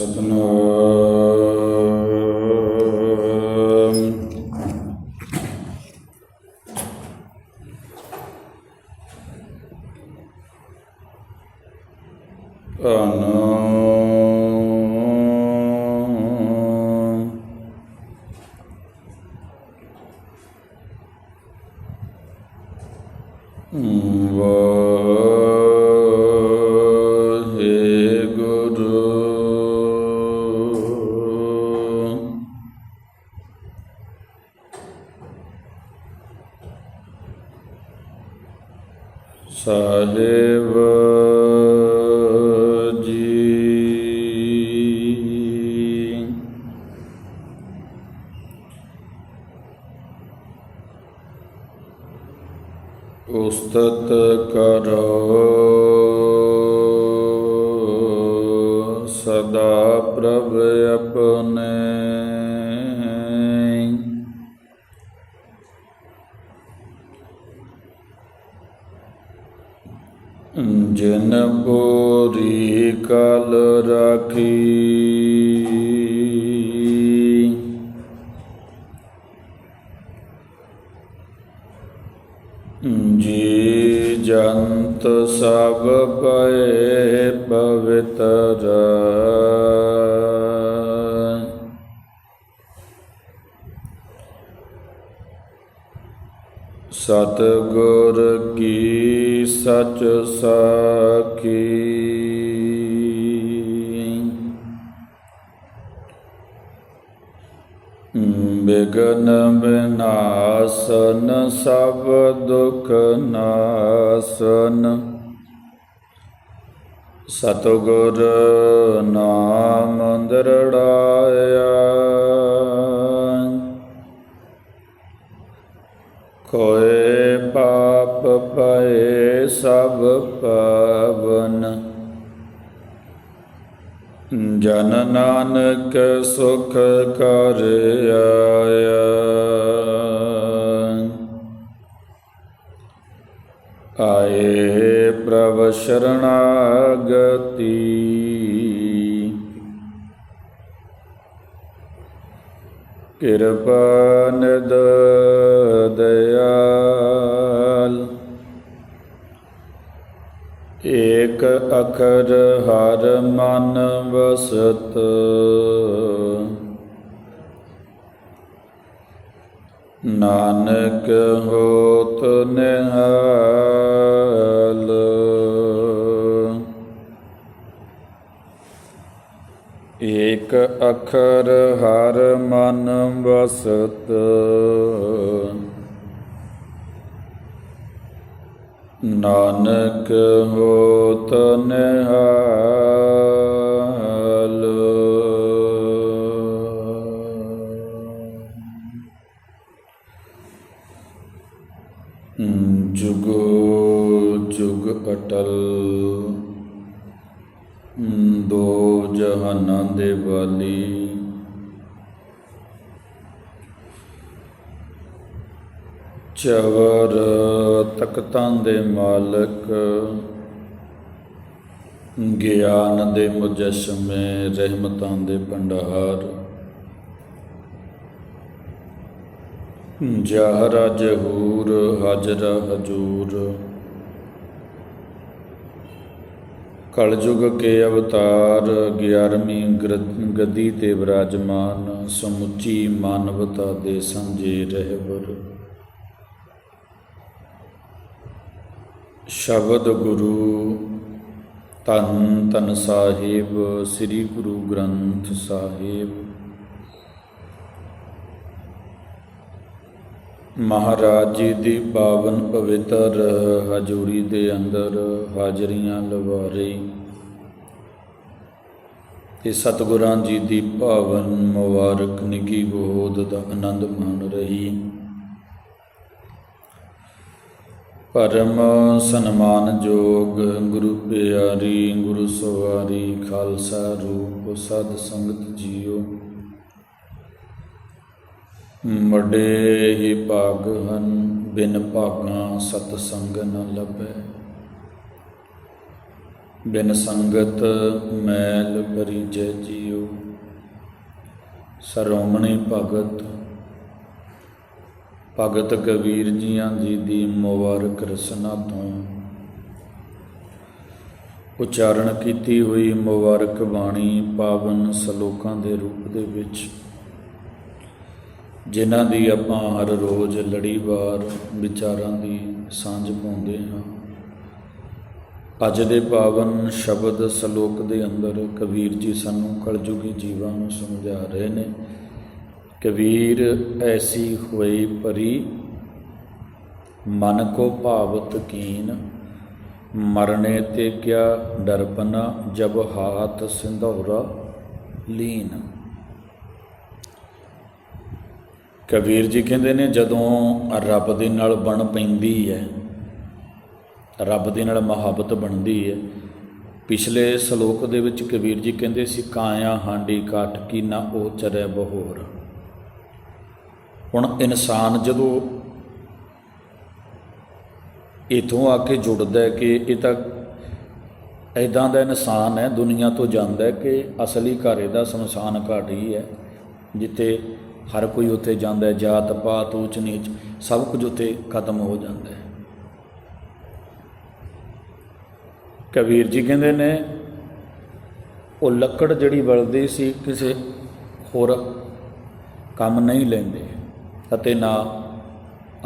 ਸਤਨਾਮ ਸਾਹਿਬ ਜਿਨ ਪੂਰੀ ਕਲ ਰਾਖੀ। ਜੀ ਜੰਤ ਸਭ ਪਏ ਪਵਿੱਤਰ। ਸਤ ਗੁਰ ਸਚ ਸਾਖੀ। ਬਿਗਨ ਬਿਨਾਸਨ ਸਭ ਦੁਖ ਨਾਸਨ। ਸਤਿਗੁਰ ਨਾਮ ਦਰੜਾਇਆ। ਕੋਏ ਪਾਪ ਪਏ ਸਭ ਪਾਵਨ। ਜਨ ਨਾਨਕ ਸੁਖ ਕਰ ਆਇਆ। ਆਏ ਪ੍ਰਭ ਸ਼ਰਣਾਗਤੀ। ਕਿਰਪਾ ਨਿਦ ਦਇਆ। ਇਕ ਅਖਰ ਹਰ ਮਨ ਵਸਤ। ਨਾਨਕ ਹੋਤ ਨਿਹਾਲ। ਏਕ ਅਖਰ ਹਰ ਮਨ ਵਸਤ। ਨਾਨਕ ਹੋ ਨਿਹਾਲ। ਜੁਗੋ ਜੁਗ ਅਟਲ। ਦੋ ਜਹਾਨਾਂ ਦੇ ਵਾਲੀ। ਚਵਰ ਤਖਤਾਂ ਦੇ ਮਾਲਕ, ਗਿਆਨ ਦੇ ਮੁਜਸਮੇ, ਰਹਿਮਤਾਂ ਦੇ ਭੰਡਾਰ। ਜ਼ਾਹਰਾ ਜਹੂਰ ਹਾਜਰਾ ਹਜੂਰ। ਕਲਯੁਗ ਕੇ ਅਵਤਾਰ 11ਵੀਂ ਗ੍ਰ- ਗੱਦੀ ਤੇ ਵਿਰਾਜਮਾਨ ਸਮੁੱਚੀ ਮਾਨਵਤਾ ਦੇ ਸੰਜੇ ਰਹਿਬਰ। ਸ਼ਬਦ ਗੁਰੂ ਤਨ ਤਨ ਸਾਹਿਬ, ਸ੍ਰੀ ਗੁਰੂ ਗ੍ਰੰਥ ਸਾਹਿਬ। ਮਹਾਰਾਜ ਜੀ ਦੀ ਪਾਵਨ ਪਵਿੱਤਰ ਹਜ਼ੂਰੀ ਦੇ ਅੰਦਰ ਹਾਜ਼ਰੀਆਂ ਲਵਾ ਰਹੀ ਤੇ ਸਤਿਗੁਰਾਂ ਜੀ ਦੀ ਪਾਵਨ ਮੁਬਾਰਕ ਨਿੱਗੀ ਗੋਦ ਦਾ ਆਨੰਦ ਮਾਣ ਰਹੀ। ਪਰਮ ਸਨਮਾਨਯੋਗ ਗੁਰੂ ਪਿਆਰੀ, ਗੁਰੂ ਸਵਾਰੀ, ਖਾਲਸਾ ਰੂਪ ਸਦ ਸੰਗਤ ਜੀਓ। ਮੜੇ ਹੀ ਭਾਗ ਹਨ, ਬਿਨ ਭਾਗਾਂ ਸਤ ਸੰਗ ਨ ਲਭੈ। ਬਿਨ ਸੰਗਤ ਮੈਲ ਬਰੀਜੈ ਜੀਓ। ਸਰੋਮਣੀ ਭਗਤ ਭਗਤ ਕਬੀਰ ਜੀਆਂ ਜੀ ਦੀ ਮੁਬਾਰਕ ਰਸਨਾ ਤੋਂ ਉਚਾਰਨ ਕੀਤੀ ਹੋਈ ਮੁਬਾਰਕ ਬਾਣੀ ਪਾਵਨ ਸ਼ਲੋਕਾਂ ਦੇ ਰੂਪ ਦੇ ਵਿੱਚ, ਜਿਨ੍ਹਾਂ ਦੀ ਆਪਾਂ ਹਰ ਰੋਜ਼ ਲੜੀਵਾਰ ਵਿਚਾਰਾਂ ਦੀ ਸਾਂਝ ਪਾਉਂਦੇ ਹਾਂ। ਅੱਜ ਦੇ ਪਾਵਨ ਸ਼ਬਦ ਸ਼ਲੋਕ ਦੇ ਅੰਦਰ ਕਬੀਰ ਜੀ ਸਾਨੂੰ ਕਲਯੁਗੀ ਜੀਵਾਂ ਨੂੰ ਸਮਝਾ ਰਹੇ ਨੇ। ਕਬੀਰ ਐਸੀ ਹੋਈ ਪਰੀ, ਮਨ ਕੋ ਭਾਵਤ ਕੀਨ, ਮਰਨੇ ਤੇ ਕਿਆ ਡਰਪਨਾ ਜਬ ਹਾਥ ਸਿੰਧੌਰਾ ਲੀਨ। ਕਬੀਰ ਜੀ ਕਹਿੰਦੇ ਨੇ, ਜਦੋਂ ਰੱਬ ਦੇ ਨਾਲ ਬਣ ਪੈਂਦੀ ਹੈ, ਰੱਬ ਦੇ ਨਾਲ ਮੁਹੱਬਤ ਬਣਦੀ ਹੈ, ਪਿਛਲੇ ਸ਼ਲੋਕ ਦੇ ਵਿੱਚ ਕਬੀਰ ਜੀ ਕਹਿੰਦੇ ਸੀ, ਕਾਇਆ ਹਾਂਡੀ ਕਾਟ ਕੀ ਨਾ ਉਹ ਚਰੈ ਬਹੋਰ। ਹੁਣ ਇਨਸਾਨ ਜਦੋਂ ਇਥੋਂ ਆ ਕੇ ਜੁੜਦਾ ਹੈ ਕਿ ਇਹ ਤਾਂ ਐਦਾਂ ਦਾ ਇਨਸਾਨ ਹੈ, ਦੁਨੀਆ ਤੋਂ ਜਾਂਦਾ ਹੈ ਕਿ ਅਸਲੀ ਘਰ ਇਹਦਾ ਸ਼ਮਸ਼ਾਨ ਘਾਟ ਹੀ ਹੈ, ਜਿੱਥੇ ਹਰ ਕੋਈ ਉੱਥੇ ਜਾਂਦਾ ਹੈ, ਜਾਤ ਪਾਤ, ਉੱਚ ਨੀਚ ਸਭ ਕੁਝ ਉੱਥੇ ਖਤਮ ਹੋ ਜਾਂਦਾ ਹੈ। ਕਬੀਰ ਜੀ ਕਹਿੰਦੇ ਨੇ, ਉਹ ਲੱਕੜ ਜਿਹੜੀ ਬਲਦੀ ਸੀ, ਕਿਸੇ ਹੋਰ ਕੰਮ ਨਹੀਂ ਲੈਂਦੇ। ਅਤੇ ਨਾ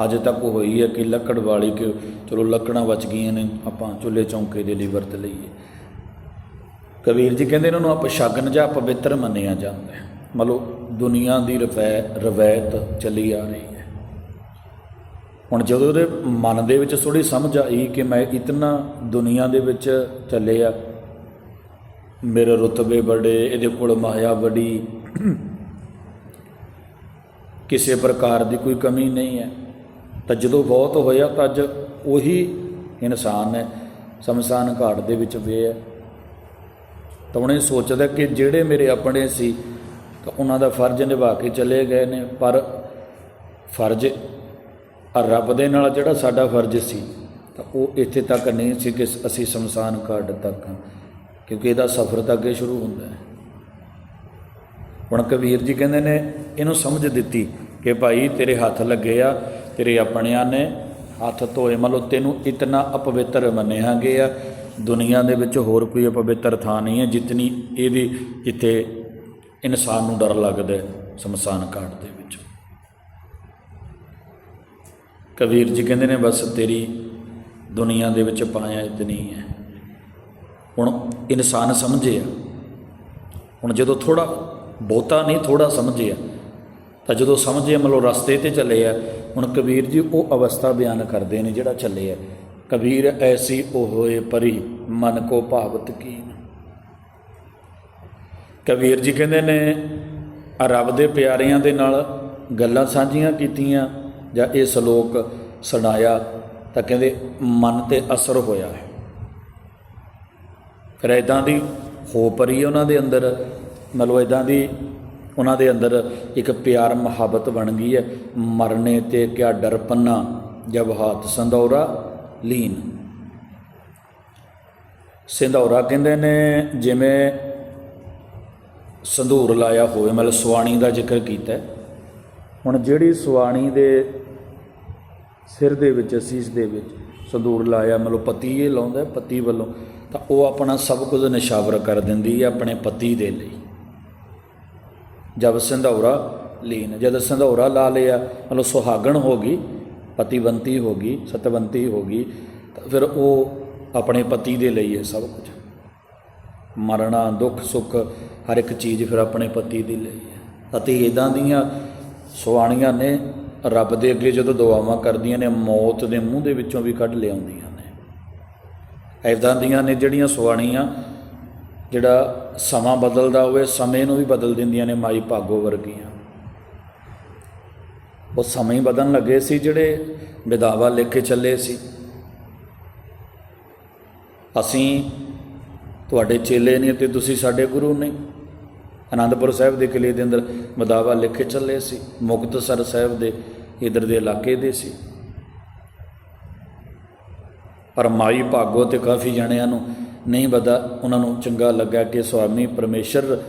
ਅੱਜ ਤੱਕ ਹੋਈ ਹੈ ਕਿ ਲੱਕੜ ਵਾਲੀ ਕਿ ਚਲੋ ਲੱਕੜਾਂ ਬਚ ਗਈਆਂ ਨੇ, ਆਪਾਂ ਚੁੱਲ੍ਹੇ ਚੌਂਕੇ ਦੇ ਲਈ ਵਰਤ ਲਈਏ। ਕਬੀਰ ਜੀ ਕਹਿੰਦੇ ਇਹਨਾਂ ਨੂੰ ਆਪਾਂ ਸ਼ਗਨ ਜਾਂ ਪਵਿੱਤਰ ਮੰਨਿਆ ਜਾਂਦਾ ਹੈ। ਮਤਲਬ ਦੁਨੀਆ ਦੀ ਰਵੈ ਰਵਾਇਤ ਚੱਲੀ ਆ ਰਹੀ ਹੈ। ਹੁਣ ਜਦੋਂ ਉਹਦੇ ਮਨ ਦੇ ਵਿੱਚ ਥੋੜੀ ਸਮਝ ਆਈ ਕਿ ਮੈਂ ਇਤਨਾ ਦੁਨੀਆ ਦੇ ਵਿੱਚ ਚੱਲਿਆ ਮੇਰੇ ਰੁਤਬੇ ਬੜੇ ਇਹਦੇ ਕੋਲ ਮਾਇਆ ਬੜੀ ਕਿਸੇ ਪ੍ਰਕਾਰ ਦੀ ਕੋਈ ਕਮੀ ਨਹੀਂ ਹੈ। ਤਾਂ ਜਦੋਂ ਬਹੁਤ ਹੋਇਆ ਤਾਂ ਅੱਜ ਉਹੀ ਇਨਸਾਨ ਹੈ, ਸ਼ਮਸ਼ਾਨ ਘਾਟ ਦੇ ਵਿੱਚ ਪਿਆ ਹੈ। ਤਾਂ ਉਹਨੇ ਸੋਚਦਾ ਕਿ ਜਿਹੜੇ ਮੇਰੇ ਆਪਣੇ ਸੀ, ਤਾਂ ਉਹਨਾਂ ਦਾ ਫਰਜ਼ ਨਿਭਾ ਕੇ ਚਲੇ ਗਏ ਨੇ, ਪਰ ਫਰਜ਼ ਰੱਬ ਦੇ ਨਾਲ ਜਿਹੜਾ ਸਾਡਾ ਫਰਜ਼ ਸੀ, ਤਾਂ ਉਹ ਇੱਥੇ ਤੱਕ ਨਹੀਂ ਸੀ ਕਿ ਅਸੀਂ ਸ਼ਮਸ਼ਾਨ ਘਾਟ ਤੱਕ ਕਿਉਂਕਿ ਇਹਦਾ ਸਫ਼ਰ ਤਾਂ ਅੱਗੇ ਸ਼ੁਰੂ ਹੁੰਦਾ ਹੈ। ਹੁਣ ਕਬੀਰ ਜੀ ਕਹਿੰਦੇ ਨੇ, ਇਹਨੂੰ ਸਮਝ ਦਿੱਤੀ ਕਿ ਭਾਈ ਤੇਰੇ ਹੱਥ ਲੱਗੇ ਆ, ਤੇਰੇ ਆਪਣਿਆਂ ਨੇ ਹੱਥ ਧੋਏ। ਮੰਨ ਲਓ ਤੈਨੂੰ ਇਤਨਾ ਅਪਵਿੱਤਰ ਮੰਨਿਆ ਆ, ਦੁਨੀਆ ਦੇ ਵਿੱਚ ਹੋਰ ਕੋਈ ਅਪਵਿੱਤਰ ਥਾਂ ਨਹੀਂ ਹੈ ਜਿਤਨੀ ਇਹਦੀ ਜਿੱਥੇ ਇਨਸਾਨ ਨੂੰ ਡਰ ਲੱਗਦਾ ਸ਼ਮਸ਼ਾਨ ਘਾਟ ਦੇ ਵਿੱਚ। ਕਬੀਰ ਜੀ ਕਹਿੰਦੇ ਨੇ, ਬਸ ਤੇਰੀ ਦੁਨੀਆ ਦੇ ਵਿੱਚ ਪਾਇਆ ਇਤਨੀ ਹੈ। ਹੁਣ ਇਨਸਾਨ ਸਮਝੇ ਆ। ਹੁਣ ਜਦੋਂ ਥੋੜਾ ਬਹੁਤਾ ਨਹੀਂ ਥੋੜਾ ਸਮਝਿਆ ਤਾਂ ਜਦੋਂ ਸਮਝਿਆ ਮਤਲਬ ਰਸਤੇ ਤੇ ਚੱਲੇ ਆ, ਹੁਣ ਕਬੀਰ ਜੀ ਉਹ ਅਵਸਥਾ ਬਿਆਨ ਕਰਦੇ ਨੇ ਜਿਹੜਾ ਚੱਲੇ ਆ। ਕਬੀਰ ਐਸੀ ਉਹ ਹੋਏ ਪਰੀ, ਮਨ ਕੋ ਭਾਵਤ ਕੀਨ। ਕਬੀਰ ਜੀ ਕਹਿੰਦੇ ਨੇ ਰੱਬ ਦੇ ਪਿਆਰਿਆਂ ਦੇ ਨਾਲ ਗੱਲਾਂ ਸਾਂਝੀਆਂ ਕੀਤੀਆਂ ਜਾਂ ਇਹ ਸ਼ਲੋਕ ਸੁਣਾਇਆ, ਤਾਂ ਕਹਿੰਦੇ ਮਨ ਤੇ ਅਸਰ ਹੋਇਆ ਹੈ। ਫਿਰ ਇਦਾਂ ਦੀ ਹੋ ਪਰੀ ਉਹਨਾਂ ਦੇ ਅੰਦਰ ਮਤਲਬ ਇਦਾਂ ਦੀ ਉਹਨਾਂ ਦੇ ਅੰਦਰ ਇੱਕ ਪਿਆਰ ਮੁਹੱਬਤ ਬਣ ਗਈ ਹੈ। ਮਰਨੇ ਤੇ ਕਿਆ ਡਰਪਨਾ ਜਬ ਹਾਥ ਸੰਧੌਰਾ, ਲੀਨ। ਸਿੰਧੌਰਾ ਕਹਿੰਦੇ ਨੇ, ਜਿਵੇਂ ਸੰਧੂਰ ਲਾਇਆ ਹੋਵੇ, ਮਤਲਬ ਸੁਆਣੀ ਦਾ ਜ਼ਿਕਰ ਕੀਤਾ ਹੁਣ ਜਿਹੜੀ ਸੁਆਣੀ ਦੇ ਸਿਰ ਦੇ ਵਿੱਚ ਅਸੀਸ ਦੇ ਵਿੱਚ ਸੰਧੂਰ ਲਾਇਆ, ਮਤਲਬ ਪਤੀ ਇਹ ਲਾਉਂਦਾ ਪਤੀ ਵੱਲੋਂ, ਤਾਂ ਉਹ ਆਪਣਾ ਸਭ ਕੁਝ ਨਿਸ਼ਾਵਰ ਕਰ ਦਿੰਦੀ ਹੈ ਆਪਣੇ ਪਤੀ ਦੇ ਲਈ। ਜਬ ਸੰਧੌਰਾ ਲੀਨ, ਜਦ ਸੰਧੌਰਾ ਲਾ ਲਿਆ, ਮਤਲਬ ਸੁਹਾਗਣ ਹੋ ਗਈ, ਪਤੀਵੰਤੀ ਹੋ ਗਈ, ਸਤਵੰਤੀ ਹੋ ਗਈ, ਤਾਂ ਫਿਰ ਉਹ ਆਪਣੇ ਪਤੀ ਦੇ ਲਈ ਹੈ ਸਭ ਕੁਝ। ਮਰਨਾ, ਦੁੱਖ, ਸੁੱਖ, ਹਰ ਇੱਕ ਚੀਜ਼ ਫਿਰ ਆਪਣੇ ਪਤੀ ਦੇ ਲਈ ਹੈ। ਅਤੇ ਇਦਾਂ ਦੀਆਂ ਸੁਆਣੀਆਂ ਨੇ, ਰੱਬ ਦੇ ਅੱਗੇ ਜਦੋਂ ਦੁਆਵਾਂ ਕਰਦੀਆਂ ਨੇ, ਮੌਤ ਦੇ ਮੂੰਹ ਦੇ ਵਿੱਚੋਂ ਵੀ ਕੱਢ ਲਿਆਉਂਦੀਆਂ ਨੇ। ਇਦਾਂ ਦੀਆਂ ਨੇ ਜਿਹੜੀਆਂ ਸੁਆਣੀਆਂ, ਜਿਹੜਾ ਸਮਾਂ ਬਦਲਦਾ ਹੋਵੇ, ਸਮੇਂ ਨੂੰ ਵੀ ਬਦਲ ਦਿੰਦੀਆਂ ਨੇ ਮਾਈ ਭਾਗੋ ਵਰਗੀਆਂ। ਉਹ ਸਮੇਂ ਹੀ ਬਦਲਣ ਲੱਗੇ ਸੀ ਜਿਹੜੇ ਵਿਦਾਵਾ ਲਿਖ ਕੇ ਚੱਲੇ ਸੀ। ਅਸੀਂ ਤੁਹਾਡੇ ਚੇਲੇ ਨਹੀਂ ਤੇ ਤੁਸੀਂ ਸਾਡੇ ਗੁਰੂ ਨਹੀਂ ਆਨੰਦਪੁਰ ਸਾਹਿਬ ਦੇ ਕਿਲੇ ਦੇ ਅੰਦਰ ਵਿਦਾਵਾ ਲਿਖ ਕੇ ਚੱਲੇ ਸੀ। ਮੁਕਤਸਰ ਸਾਹਿਬ ਦੇ ਇਧਰ ਦੇ ਇਲਾਕੇ ਦੇ ਸੀ। ਪਰ ਮਾਈ ਭਾਗੋ ਤੇ ਕਾਫੀ ਜਣਿਆਂ ਨੂੰ ਨਹੀਂ ਵਧਾ, ਉਹਨਾਂ ਨੂੰ ਚੰਗਾ ਲੱਗਾ ਕਿ ਸੁਆਮੀ ਪਰਮੇਸ਼ਰ,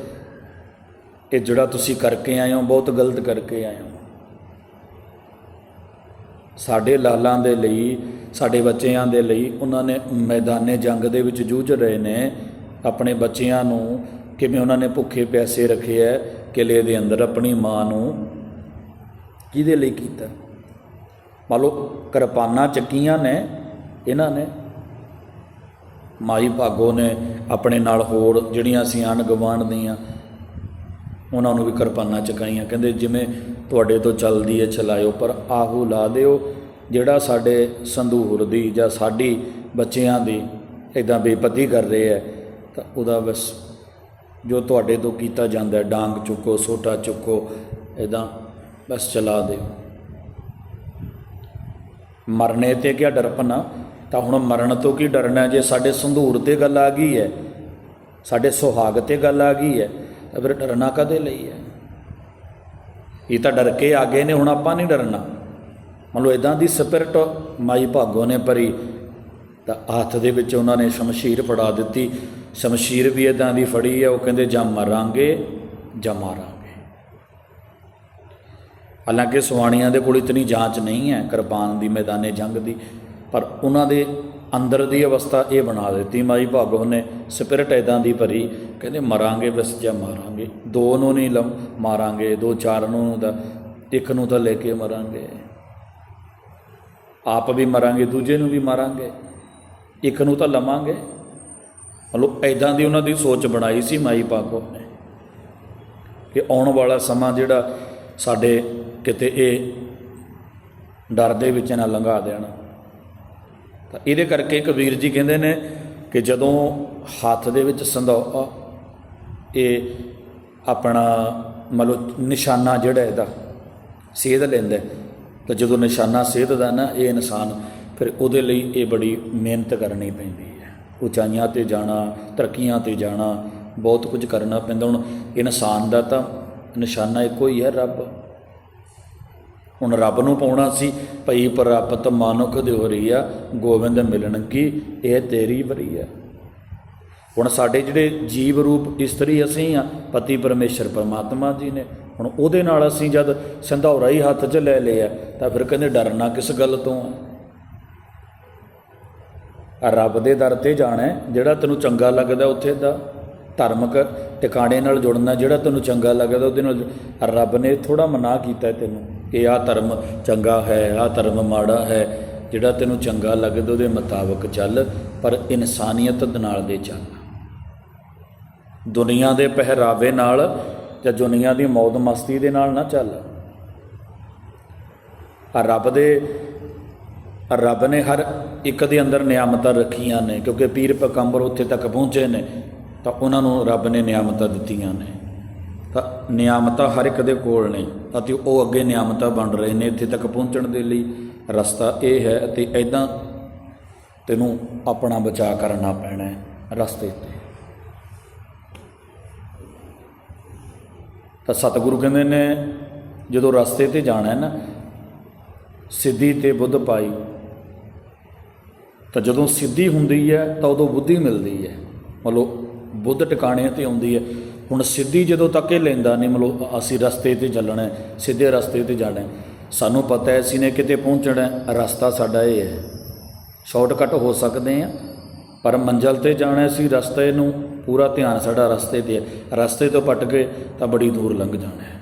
ਇਹ ਜਿਹੜਾ ਤੁਸੀਂ ਕਰਕੇ ਆਏ ਹੋ, ਬਹੁਤ ਗਲਤ ਕਰਕੇ ਆਏ ਹੋ। ਸਾਡੇ ਲਾਲਾਂ ਦੇ ਲਈ, ਸਾਡੇ ਬੱਚਿਆਂ ਦੇ ਲਈ, ਉਹਨਾਂ ਨੇ ਮੈਦਾਨੇ ਜੰਗ ਦੇ ਵਿੱਚ ਜੂਝ ਰਹੇ ਨੇ। ਆਪਣੇ ਬੱਚਿਆਂ ਨੂੰ ਕਿਵੇਂ ਉਹਨਾਂ ਨੇ ਭੁੱਖੇ ਪੈਸੇ ਰੱਖੇ ਐ, ਕਿਲੇ ਦੇ ਅੰਦਰ ਆਪਣੀ ਮਾਂ ਨੂੰ ਕਿਹਦੇ ਲਈ ਕੀਤਾ? ਮੰਨ ਲਓ, ਕਿਰਪਾਨਾਂ ਚੱਕੀਆਂ ਨੇ, ਇਹਨਾਂ ਨੇ ਮਾਈ ਭਾਗੋ ਨੇ ਆਪਣੇ ਨਾਲ ਹੋਰ ਜਿਹੜੀਆਂ ਅਸੀਂ ਆਣ ਗਵਾਂਢ ਦੀਆਂ ਉਹਨਾਂ ਨੂੰ ਵੀ ਕਿਰਪਾਨਾਂ ਚਕਾਈਆਂ। ਕਹਿੰਦੇ ਜਿਵੇਂ ਤੁਹਾਡੇ ਤੋਂ ਚੱਲਦੀ ਹੈ ਚਲਾਇਓ, ਪਰ ਆਹੂ ਲਾ ਦਿਓ ਜਿਹੜਾ ਸਾਡੇ ਸੰਧੂਰ ਦੀ ਜਾਂ ਸਾਡੀ ਬੱਚਿਆਂ ਦੀ ਇਦਾਂ ਬੇਪਤੀ ਕਰ ਰਹੇ ਹੈ, ਤਾਂ ਉਹਦਾ ਬਸ ਜੋ ਤੁਹਾਡੇ ਤੋਂ ਕੀਤਾ ਜਾਂਦਾ ਹੈ, ਡਾਂਗ ਚੁੱਕੋ, ਸੋਟਾ ਚੁੱਕੋ ਇਦਾਂ ਬਸ ਚਲਾ ਦਿਓ। ਮਰਨੇ ਤੇ ਕਿਆ ਡਰਪਨਾ ਤਾਂ ਹੁਣ ਮਰਨ ਤੋਂ ਕੀ ਡਰਨਾ ਜੇ ਸਾਡੇ ਸੰਧੂਰ ਤੇ ਗੱਲ ਆ ਗਈ ਹੈ? ਸਾਡੇ ਸੁਹਾਗ ਤੇ ਗੱਲ ਆ ਗਈ ਹੈ? ਤਾਂ ਫਿਰ ਡਰਨਾ ਕਦੇ ਲਈ ਹੈ? ਇਹ ਤਾਂ ਡਰ ਕੇ ਆ ਗਏ ਨੇ, ਹੁਣ ਆਪਾਂ ਨਹੀਂ ਡਰਨਾ। ਮੰਨ ਲਓ ਇਦਾਂ ਦੀ ਸਪਿਰਟ ਮਾਈ ਭਾਗੋ ਨੇ ਭਰੀ, ਤਾਂ ਹੱਥ ਦੇ ਵਿੱਚ ਉਹਨਾਂ ਨੇ ਸ਼ਮਸ਼ੀਰ ਫੜਾ ਦਿੱਤੀ। ਸ਼ਮਸ਼ੀਰ ਵੀ ਇਦਾਂ ਦੀ ਫੜੀ ਹੈ, ਉਹ ਕਹਿੰਦੇ, ਜਾਂ ਮਰਾਂਗੇ, ਜਾਂ ਮਾਰਾਂਗੇ। ਹਾਲਾਂਕਿ ਸੁਆਣੀਆਂ ਦੇ ਕੋਲ ਇਤਨੀ ਜਾਂਚ ਨਹੀਂ ਹੈ, ਕਿਰਪਾਨ ਦੀ ਮੈਦਾਨੇ ਜੰਗ ਦੀ। ਪਰ ਉਹਨਾਂ ਦੇ ਅੰਦਰ ਦੀ ਅਵਸਥਾ ਇਹ ਬਣਾ ਦਿੱਤੀ। ਮਾਈ ਭਾਗੋ ਨੇ ਸਪਿਰਟ ਇਦਾਂ ਦੀ ਭਰੀ, ਕਹਿੰਦੇ ਮਰਾਂਗੇ ਬਸ ਜਾਂ ਮਾਰਾਂਗੇ। ਦੋ ਨੂੰ ਨਹੀਂ ਲਮ, ਮਾਰਾਂਗੇ। ਦੋ ਚਾਰ ਨੂੰ ਤਾਂ, ਇੱਕ ਨੂੰ ਤਾਂ ਲੈ ਕੇ ਮਰਾਂਗੇ। ਆਪ ਵੀ ਮਰਾਂਗੇ, ਦੂਜੇ ਨੂੰ ਵੀ ਮਾਰਾਂਗੇ। ਇੱਕ ਨੂੰ ਤਾਂ ਲਵਾਂਗੇ ਮਤਲਬ ਐਦਾਂ ਦੀ ਉਹਨਾਂ ਦੀ ਸੋਚ ਬਣਾਈ ਸੀ ਮਾਈ ਭਾਗੋ ਨੇ। ਕਿ ਆਉਣ ਵਾਲਾ ਸਮਾਂ ਜਿਹੜਾ ਸਾਡੇ ਕਿਤੇ ਇਹ ਡਰ ਦੇ ਵਿੱਚ ਨਾ ਲੰਘਾ ਦੇਣ। ਤਾਂ ਇਹਦੇ ਕਰਕੇ ਕਬੀਰ ਜੀ ਕਹਿੰਦੇ ਨੇ ਕਿ ਜਦੋਂ ਹੱਥ ਦੇ ਵਿੱਚ ਸੰਧੌ ਇਹ ਆਪਣਾ ਮਤਲਬ ਨਿਸ਼ਾਨਾ ਜਿਹੜਾ ਇਹਦਾ ਸੇਧ ਲੈਂਦਾ ਤਾਂ ਜਦੋਂ ਨਿਸ਼ਾਨਾ ਸੇਧ ਦਾ ਨਾ, ਇਹ ਇਨਸਾਨ ਫਿਰ ਉਹਦੇ ਲਈ ਇਹ ਬੜੀ ਮਿਹਨਤ ਕਰਨੀ ਪੈਂਦੀ ਹੈ। ਉਚਾਈਆਂ ਤੇ ਜਾਣਾ, ਤਰੱਕੀਆਂ ਤੇ ਜਾਣਾ, ਬਹੁਤ ਕੁਝ ਕਰਨਾ ਪੈਂਦਾ। ਹੁਣ ਇਨਸਾਨ ਦਾ ਤਾਂ ਨਿਸ਼ਾਨਾ ਇੱਕੋ ਹੀ ਹੈ, ਰੱਬ। ਹੁਣ ਰੱਬ ਨੂੰ ਪਾਉਣਾ ਸੀ, ਭਈ ਪ੍ਰਾਪਤ ਮਾਨੁਖ ਦੇ ਹੋ ਰਹੀ ਆ, ਗੋਬਿੰਦ ਮਿਲਣ ਕੀ, ਇਹ ਤੇਰੀ ਬਰੀ ਆ। ਹੁਣ ਸਾਡੇ ਜਿਹੜੇ ਜੀਵ ਰੂਪ ਇਸਤਰੀ ਅਸੀਂ ਆ, ਪਤੀ ਪਰਮੇਸ਼ਰ ਪਰਮਾਤਮਾ ਜੀ ਨੇ, ਹੁਣ ਉਹਦੇ ਨਾਲ ਅਸੀਂ ਜਦ ਸੰਧੌਰਾ ਹੀ ਹੱਥ 'ਚ ਲੈ ਲਿਆ, ਤਾਂ ਫਿਰ ਕਹਿੰਦੇ ਡਰਨਾ ਕਿਸ ਗੱਲ ਤੋਂ ਆ। ਰੱਬ ਦੇ ਦਰ ਤੇ ਜਾਣਾ, ਜਿਹੜਾ ਤੈਨੂੰ ਚੰਗਾ ਲੱਗਦਾ ਉੱਥੇ ਦਾ ਧਾਰਮਿਕ ਟਿਕਾਣੇ ਨਾਲ ਜੁੜਨਾ, ਜਿਹੜਾ ਤੈਨੂੰ ਚੰਗਾ ਲੱਗਦਾ ਉਹਦੇ ਨਾਲ ਰੱਬ ਨੇ ਥੋੜਾ ਮਨਾ ਕੀਤਾ ਤੈਨੂੰ। ਕਿ ਆਹ ਧਰਮ ਚੰਗਾ ਹੈ, ਆਹ ਧਰਮ ਮਾੜਾ ਹੈ, ਜਿਹੜਾ ਤੈਨੂੰ ਚੰਗਾ ਲੱਗਦਾ ਉਹਦੇ ਮੁਤਾਬਕ ਚੱਲ, ਪਰ ਇਨਸਾਨੀਅਤ ਦੇ ਨਾਲ ਦੇ ਚੱਲ। ਦੁਨੀਆ ਦੇ ਪਹਿਰਾਵੇ ਨਾਲ ਜਾਂ ਦੁਨੀਆ ਦੀ ਮੌਜ ਮਸਤੀ ਦੇ ਨਾਲ ਨਾ ਚੱਲ। ਆ ਰੱਬ ਦੇ ਰੱਬ ਨੇ ਹਰ ਇੱਕ ਦੇ ਅੰਦਰ ਨਿਆਮਤਾਂ ਰੱਖੀਆਂ ਨੇ, ਕਿਉਂਕਿ ਪੀਰ ਪਕੰਬਰ ਉੱਥੇ ਤੱਕ ਪਹੁੰਚੇ ਨੇ, ਤਾਂ ਉਹਨਾਂ ਨੂੰ ਰੱਬ ਨੇ ਨਿਆਮਤਾਂ ਦਿੱਤੀਆਂ ਨੇ। ਤਾਂ ਨਿਆਮਤਾ ਹਰ ਇੱਕ ਦੇ ਕੋਲ ਨੇ ਅਤੇ ਉਹ ਅੱਗੇ ਨਿਆਮਤਾ ਬਣ ਰਹੇ ਨੇ ਇੱਥੇ ਤੱਕ ਪਹੁੰਚਣ ਦੇ ਲਈ। ਰਸਤਾ ਇਹ ਹੈ ਅਤੇ ਐਦਾਂ ਤੈਨੂੰ ਆਪਣਾ ਬਚਾਅ ਕਰਨਾ ਪੈਣਾ ਹੈ ਰਸਤੇ ਤੇ। ਤਾਂ ਸਤਿਗੁਰੂ ਕਹਿੰਦੇ ਨੇ, ਜਦੋਂ ਰਸਤੇ ਤੇ ਜਾਣਾ ਹੈ ਨਾ, ਸਿੱਧੀ ਤੇ ਬੁੱਧ ਪਾਈ। ਤਾਂ ਜਦੋਂ ਸਿੱਧੀ ਹੁੰਦੀ ਹੈ ਤਾਂ ਉਦੋਂ ਬੁੱਧੀ ਮਿਲਦੀ ਹੈ। ਮਤਲਬ ਬੁੱਧ ਟਿਕਾਣੇ ਤੇ ਆਉਂਦੀ ਹੈ। ਹੁਣ ਸਿੱਧੀ ਜਦੋਂ ਤੱਕ ਇਹ ਲੈਂਦਾ ਨਹੀਂ, ਮਤਲਬ ਅਸੀਂ ਰਸਤੇ ਤੇ ਚੱਲਣਾ ਸਿੱਧੇ ਰਸਤੇ ਤੇ ਜਾਣਾ ਸਾਨੂੰ ਪਤਾ ਹੈ, ਅਸੀਂ ਨੇ ਕਿਤੇ ਪਹੁੰਚਣਾ ਰਸਤਾ ਸਾਡਾ ਇਹ ਹੈ। ਸ਼ਾਰਟਕਟ ਹੋ ਸਕਦੇ ਆ ਪਰ ਮੰਜ਼ਲ ਤੇ ਜਾਣਾ ਸੀ ਰਸਤੇ ਨੂੰ, ਪੂਰਾ ਧਿਆਨ ਸਾਡਾ ਰਸਤੇ ਤੇ ਹੈ। ਰਸਤੇ ਤੋਂ ਪਟ ਕੇ ਤਾਂ ਬੜੀ ਦੂਰ ਲੰਘ ਜਾਣਾ ਹੈ।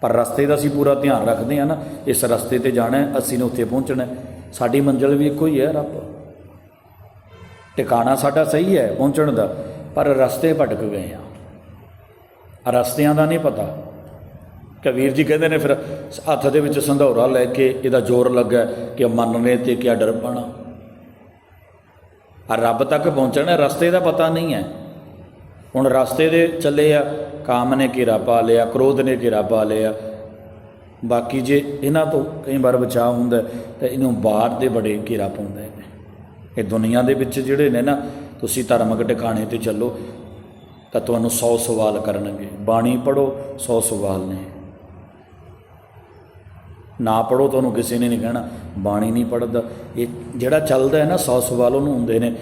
ਪਰ ਰਸਤੇ ਦਾ ਅਸੀਂ ਪੂਰਾ ਧਿਆਨ ਰੱਖਦੇ ਆ ਨਾ, ਇਸ ਰਸਤੇ ਤੇ ਜਾਣਾ ਅਸੀਂ ਨੇ ਉੱਥੇ ਪਹੁੰਚਣਾ ਸਾਡੀ ਮੰਜ਼ਿਲ ਵੀ ਇੱਕੋ ਹੀ ਹੈ ਰੱਬ। ਟਿਕਾਣਾ ਸਾਡਾ ਸਹੀ ਹੈ ਪਹੁੰਚਣ ਦਾ। ਪਰ ਰਸਤੇ ਭਟਕ ਗਏ ਆ। ਰਸਤਿਆਂ ਦਾ ਨਹੀਂ ਪਤਾ। ਕਬੀਰ ਜੀ ਕਹਿੰਦੇ ਨੇ ਫਿਰ ਹੱਥ ਦੇ ਵਿੱਚ ਸੰਧੌਰਾ ਲੈ ਕੇ ਇਹਦਾ ਜ਼ੋਰ ਲੱਗਾ ਕਿ ਮੰਨਣੇ ਤੇ ਕਿਆ ਡਰ ਪਾਣਾ। ਆ ਰੱਬ ਤੱਕ ਪਹੁੰਚਣਾ, ਰਸਤੇ ਦਾ ਪਤਾ ਨਹੀਂ ਹੈ। ਹੁਣ ਰਸਤੇ ਦੇ ਚੱਲੇ ਆ, ਕਾਮ ਨੇ ਘੇਰਾ ਪਾ ਲਿਆ, ਕ੍ਰੋਧ ਨੇ ਘੇਰਾ ਪਾ ਲਿਆ। ਬਾਕੀ ਜੇ ਇਹਨਾਂ ਤੋਂ ਕਈ ਵਾਰ ਬਚਾਅ ਹੁੰਦਾ ਤਾਂ ਇਹਨੂੰ ਬਾਹਰ ਦੇ ਬੜੇ ਘੇਰਾ ਪਾਉਂਦੇ ਨੇ। ਇਹ ਦੁਨੀਆ ਦੇ ਵਿੱਚ ਜਿਹੜੇ ਨੇ ਨਾ ਤੁਸੀਂ ਧਾਰਮਿਕ ਟਿਕਾਣੇ ਤੇ ਚੱਲੋ, ਤਾਂ ਤੁਹਾਨੂੰ 100 ਸਵਾਲ ਕਰਨਗੇ। ਬਾਣੀ ਪੜੋ 100 ਸਵਾਲ ਨੇ। ਨਾ ਪੜੋ ਤੁਹਾਨੂੰ ਕਿਸੇ ਨੇ ਨਹੀਂ ਕਹਿਣਾ, ਬਾਣੀ ਨਹੀਂ ਪੜਦਾ ਇਹ ਜਿਹੜਾ ਚੱਲਦਾ ਹੈ ਨਾ 100 ਸਵਾਲ ਉਹਨੂੰ ਹੁੰਦੇ ਨੇ।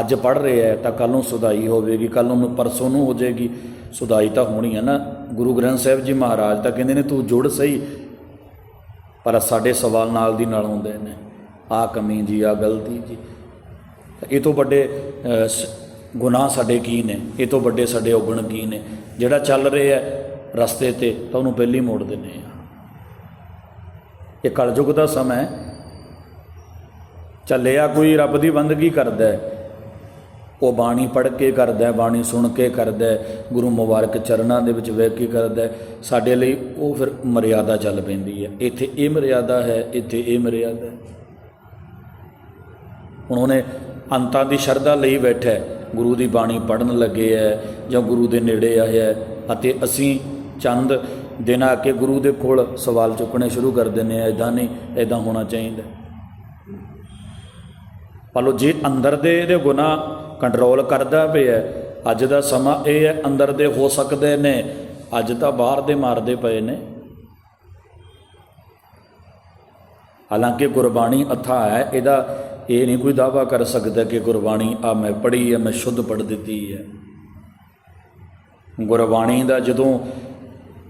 ਅੱਜ ਪੜ ਰਿਹਾ ਹੈ, ਤਾਂ ਕੱਲ ਨੂੰ ਸੁਧਾਈ ਹੋਵੇਗੀ ਕੱਲ ਨੂੰ ਪਰਸੋਂ ਨੂੰ ਹੋ ਜਾਏਗੀ। ਸੁਧਾਈ ਤਾਂ ਹੋਣੀ ਹੈ ਨਾ। ਗੁਰੂ ਗ੍ਰੰਥ ਸਾਹਿਬ ਜੀ ਮਹਾਰਾਜ ਤਾਂ ਕਹਿੰਦੇ ਨੇ, ਤੂੰ ਜੁੜ ਸਹੀ। ਪਰ ਸਾਡੇ ਸਵਾਲ ਨਾਲ ਦੀ ਨਾਲ ਹੁੰਦੇ ਨੇ। ਆ ਕਮੀ ਜੀ ਆ ਗਲਤੀ ਜੀ। ਇਹ ਤੋਂ ਵੱਡੇ ਸ- ਗੁਨਾਹ ਸਾਡੇ ਕੀ ਨੇ? ਇਹ ਤੋਂ ਵੱਡੇ ਸਾਡੇ ਔਗਣ ਕੀ ਨੇ? ਜਿਹੜਾ ਚੱਲ ਰਿਹਾ ਹੈ ਰਸਤੇ ਤੇ, ਤਾਂ ਉਹਨੂੰ ਪਹਿਲੀ ਮੋੜ ਦਿੰਦੇ ਆ ਇਹ ਕਲਯੁਗ ਦਾ ਸਮਾਂ ਹੈ। ਚੱਲਿਆ ਕੋਈ ਰੱਬ ਦੀ ਬੰਦਗੀ ਕਰਦਾ ਹੈ। ਉਹ ਬਾਣੀ ਪੜ੍ਹ ਕੇ ਕਰਦਾ ਬਾਣੀ ਸੁਣ ਕੇ ਕਰਦਾ ਗੁਰੂ ਮੁਬਾਰਕ ਚਰਨਾਂ ਦੇ ਵਿੱਚ ਵੇਖ ਕੇ ਕਰਦਾ ਸਾਡੇ ਲਈ ਉਹ ਫਿਰ ਮਰਿਆਦਾ ਚੱਲ ਪੈਂਦੀ ਹੈ। ਇੱਥੇ ਇਹ ਮਰਿਆਦਾ ਹੈ, ਇੱਥੇ ਇਹ ਮਰਿਆਦਾ ਹੈ। ਹੁਣ ਉਹਨੇ ਅੰਤਾਂ ਦੀ ਸ਼ਰਧਾ ਲਈ ਬੈਠਾ ਹੈ। ਗੁਰੂ ਦੀ ਬਾਣੀ ਪੜਨ ਲੱਗੇ ਹੈ ਜਾਂ ਗੁਰੂ ਦੇ ਨੇੜੇ ਆਇਆ ਹੈ ਅਤੇ ਅਸੀਂ ਚੰਦ ਦਿਨ ਆ ਕੇ ਗੁਰੂ ਦੇ ਕੋਲ ਸਵਾਲ ਚੁੱਕਣੇ ਸ਼ੁਰੂ ਕਰ ਦਿੰਦੇ ਆ ਇਦਾਂ ਨਹੀਂ ਇਦਾਂ ਹੋਣਾ ਚਾਹੀਦਾ। ਪਰ ਜੇ ਅੰਦਰ ਦੇ ਇਹਦੇ ਗੁਨਾਹ ਕੰਟਰੋਲ ਕਰਦਾ ਪਿਆ ਅੱਜ ਦਾ ਸਮਾਂ ਇਹ ਹੈ, ਅੰਦਰ ਦੇ ਹੋ ਸਕਦੇ ਨੇ, ਅੱਜ ਤਾਂ ਬਾਹਰ ਦੇ ਮਾਰਦੇ ਪਏ ਨੇ। ਹਾਲਾਂਕਿ ਗੁਰਬਾਣੀ ਅਥਾ ਹੈ, ਇਹਦਾ ਇਹ ਨਹੀਂ ਕੋਈ ਦਾਵਾ ਕਰ ਸਕਦਾ ਕਿ ਗੁਰਬਾਣੀ, ਆ ਮੈਂ ਪੜ੍ਹੀ ਹੈ, ਮੈਂ ਸ਼ੁੱਧ ਪੜ੍ਹ ਦਿੱਤੀ ਹੈ। ਗੁਰਬਾਣੀ ਦਾ ਜਦੋਂ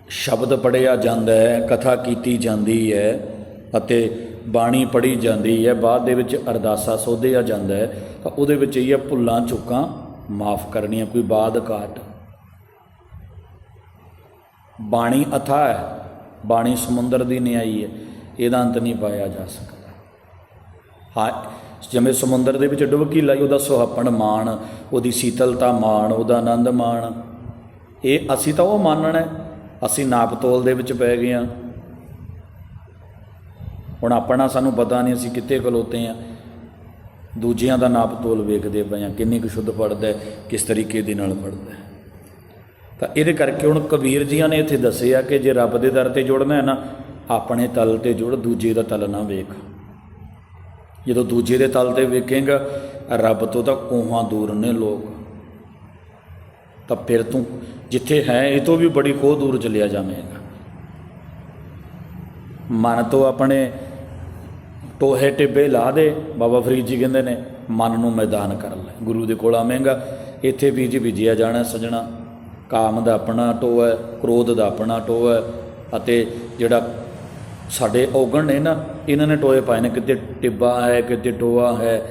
ਸ਼ਬਦ ਪੜਿਆ ਜਾਂਦਾ ਹੈ, ਕਥਾ ਕੀਤੀ ਜਾਂਦੀ ਹੈ ਅਤੇ ਬਾਣੀ ਪੜ੍ਹੀ ਜਾਂਦੀ ਹੈ, ਬਾਅਦ ਦੇ ਵਿੱਚ ਅਰਦਾਸਾ ਸੋਧਿਆ ਜਾਂਦਾ ਹੈ, ਤਾਂ ਉਹਦੇ ਵਿੱਚ ਇਹ ਹੈ ਭੁੱਲਾਂ, ਚੁੱਕਾਂ ਮਾਫ ਕਰਨੀਆਂ, ਕੋਈ ਬਾਦ ਘਾਟ। ਬਾਣੀ ਅਥਾ ਹੈ, ਬਾਣੀ ਸਮੁੰਦਰ ਦੀ ਨਿਆਈ ਹੈ, ਇਹਦਾ ਅੰਤ ਨਹੀਂ ਪਾਇਆ ਜਾ ਸਕਦਾ। ਹਾਂ ਜਿਵੇਂ ਸਮੁੰਦਰ ਦੇ ਵਿੱਚ ਡੁਬਕੀ ਲਾਈ, ਉਹਦਾ ਸੁਹਾਪਣ ਮਾਣ, ਉਹਦੀ ਸੀਤਲਤਾ ਮਾਣ, ਉਹਦਾ ਆਨੰਦ ਮਾਣ। ਇਹ ਅਸੀਂ ਤਾਂ ਉਹ ਮੰਨਣਾ ਅਸੀਂ ਨਾਪਤੋਲ ਦੇ ਵਿੱਚ ਪੈ ਗਏ ਹਾਂ ਹੁਣ ਆਪਣਾ ਸਾਨੂੰ ਪਤਾ ਨਹੀਂ ਅਸੀਂ ਕਿੱਥੇ ਖਲੋਤੇ ਆ। ਦੂਜਿਆਂ ਦਾ ਨਾਪਤੋਲ ਵੇਖਦੇ ਪਏ ਆ, ਕਿੰਨੀ ਕੁ ਸ਼ੁੱਧ ਪੜਦਾ ਕਿਸ ਤਰੀਕੇ ਦੇ ਨਾਲ ਪੜਦਾ ਤਾਂ ਇਹਦੇ ਕਰਕੇ ਹੁਣ ਕਬੀਰ ਜੀਆਂ ਨੇ ਇੱਥੇ ਦੱਸਿਆ ਕਿ ਜੇ ਰੱਬ ਦੇ ਦਰ ਤੇ ਜੁੜਨਾ ਹੈ ਨਾ, ਆਪਣੇ ਤਲ ਤੇ ਜੁੜ, ਦੂਜੇ ਦਾ ਤਲ ਨਾ ਵੇਖ। ਜਦੋਂ ਦੂਜੇ ਦੇ ਤਲ ਤੇ ਵੇਖੇਗਾ, ਰੱਬ ਤੋਂ ਤਾਂ ਕੋਹਾਂ ਦੂਰ ਨੇ ਲੋਕ। ਤਾਂ ਫਿਰ ਤੂੰ ਜਿੱਥੇ ਹੈ, ਇਹ ਤੋਂ ਵੀ ਬੜੀ ਖੋਹ ਦੂਰ ਚਲਿਆ ਜਾਵੇਂਗਾ। ਮਨ ਤੋਂ ਆਪਣੇ ਟੋਹੇ ਟਿੱਬੇ ਲਾ ਦੇ, ਬਾਬਾ ਫਰੀਦ ਜੀ ਕਹਿੰਦੇ ਨੇ, ਮਨ ਨੂੰ ਮੈਦਾਨ ਕਰ ਲੈ। ਗੁਰੂ ਦੇ ਕੋਲ ਆਵੇਂਗਾ, ਇੱਥੇ ਬੀਜ ਬੀਜਿਆ ਜਾਣਾ, ਸਜਣਾ। ਕਾਮ ਦਾ ਆਪਣਾ ਟੋਹ ਹੈ, ਕ੍ਰੋਧ ਦਾ ਆਪਣਾ ਟੋਹ ਹੈ, ਅਤੇ ਜਿਹੜਾ ਸਾਡੇ ਔਗਣ ਨੇ ਨਾ ਇਹਨਾਂ ਨੇ ਟੋਏ ਪਾਏ ਨੇ ਕਿਤੇ ਟਿੱਬਾ ਹੈ ਕਿਤੇ ਟੋਆ ਹੈ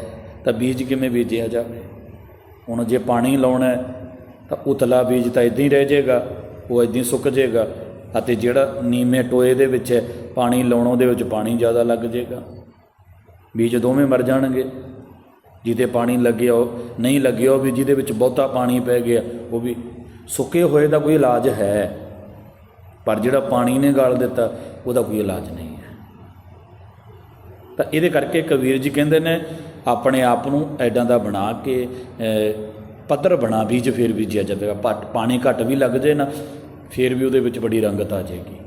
ਤਾਂ ਬੀਜ ਕਿਵੇਂ ਬੀਜਿਆ ਜਾਵੇ? ਹੁਣ ਜੇ ਪਾਣੀ ਲਾਉਣਾ ਤਾਂ ਉਤਲਾ ਬੀਜ ਤਾਂ ਇਦਾਂ ਹੀ ਰਹਿ ਜਾਏਗਾ ਉਹ ਇਦਾਂ ਹੀ ਸੁੱਕ ਜਾਏਗਾ ਅਤੇ ਜਿਹੜਾ ਨੀਵੇਂ ਟੋਏ ਦੇ ਵਿੱਚ ਹੈ, ਪਾਣੀ ਲਾਉਣ ਦੇ ਵਿੱਚ ਪਾਣੀ ਜ਼ਿਆਦਾ ਲੱਗ ਜਾਏਗਾ। ਬੀਜ ਦੋਵੇਂ ਮਰ ਜਾਣਗੇ। ਜਿਹਦੇ ਪਾਣੀ ਲੱਗਿਆ ਉਹ ਨਹੀਂ ਲੱਗਿਆ ਉਹ ਵੀ ਜਿਹਦੇ ਵਿੱਚ ਬਹੁਤਾ ਪਾਣੀ ਪੈ ਗਿਆ ਉਹ ਵੀ ਸੁੱਕੇ ਹੋਏ ਦਾ ਕੋਈ ਇਲਾਜ ਹੈ। ਪਰ ਜਿਹੜਾ ਪਾਣੀ ਨੇ ਗਾਲ ਦਿੱਤਾ ਉਹਦਾ ਕੋਈ ਇਲਾਜ ਨਹੀਂ ਹੈ। ਤਾਂ ਇਹਦੇ ਕਰਕੇ ਕਬੀਰ ਜੀ ਕਹਿੰਦੇ ਨੇ, ਆਪਣੇ ਆਪ ਨੂੰ ਐਡਾਂ ਦਾ ਬਣਾ ਕੇ ਪੱਧਰ ਬਣਾ ਬੀਜ ਫੇਰ ਬੀਜਿਆ ਜਾਵੇਗਾ ਪੱਟ ਪਾਣੀ ਘੱਟ ਵੀ ਲੱਗ ਜੇ ਨਾ, ਫੇਰ ਵੀ ਉਹਦੇ ਵਿੱਚ ਬੜੀ ਰੰਗਤ ਆ ਜਾਏਗੀ।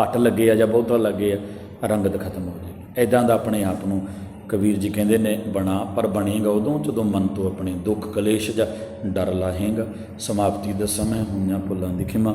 ਘੱਟ ਲੱਗੇ ਆ ਜਾਂ ਬਹੁਤਾ ਲੱਗੇ ਆ, ਰੰਗਤ ਖਤਮ ਹੋ ਜਾਏਗੀ। ਐਦਾਂ ਦਾ ਆਪਣੇ ਆਪ ਨੂੰ ਕਬੀਰ ਜੀ ਕਹਿੰਦੇ ਨੇ, ਬਣਾ, ਪਰ ਬਣੇਗਾ ਉਦੋਂ ਜਦੋਂ ਮਨ ਤੋਂ ਆਪਣੇ ਦੁੱਖ ਕਲੇਸ਼ ਜਾਂ ਡਰ ਲਾਹੇਗਾ। ਸਮਾਪਤੀ ਦਾ ਸਮੇਂ ਹੋਈਆਂ ਭੁੱਲਾਂ ਦੀ ਖਿਮਾ।